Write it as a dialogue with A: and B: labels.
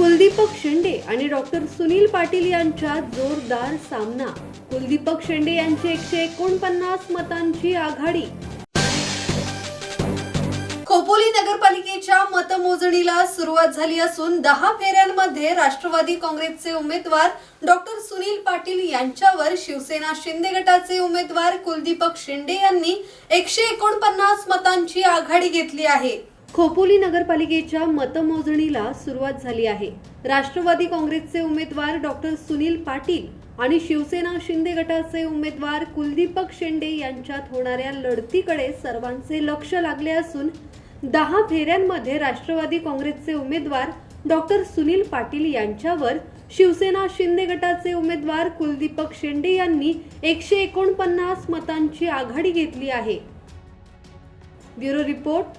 A: कुलदीपक शेंडे आणि डॉक्टर सुनील पाटील यांच्यात जोरदार सामना. कुलदीपक शेंडे यांची एकशे एकोणपन्नास मतांची आघाडी. खोपोली नगरपालिकेच्या मतमोजणीला सुरुवात झाली असून दहा फेऱ्यांमध्ये राष्ट्रवादी काँग्रेसचे उमेदवार डॉक्टर सुनील पाटील यांच्यावर शिवसेना शिंदे गटाचे उमेदवार कुलदीपक शेंडे यांनी एकशे एकोणपन्नास मतांची आघाडी घेतली आहे. खोपोली नगरपालिकेच्या मतमोजणीला सुरुवात झाली आहे. राष्ट्रवादी काँग्रेसचे उमेदवार डॉक्टर सुनील पाटील आणि शिवसेना शिंदे गटाचे उमेदवार कुलदीपक शेंडे यांच्यात होणाऱ्या लढतीकडे सर्वांचे लक्ष लागले असून दहा फेऱ्यांमध्ये राष्ट्रवादी काँग्रेसचे उमेदवार डॉक्टर सुनील पाटील यांच्यावर शिवसेना शिंदे गटाचे उमेदवार कुलदीपक शेंडे यांनी एकशे एकोणपन्नास मतांची आघाडी घेतली आहे. Bureau report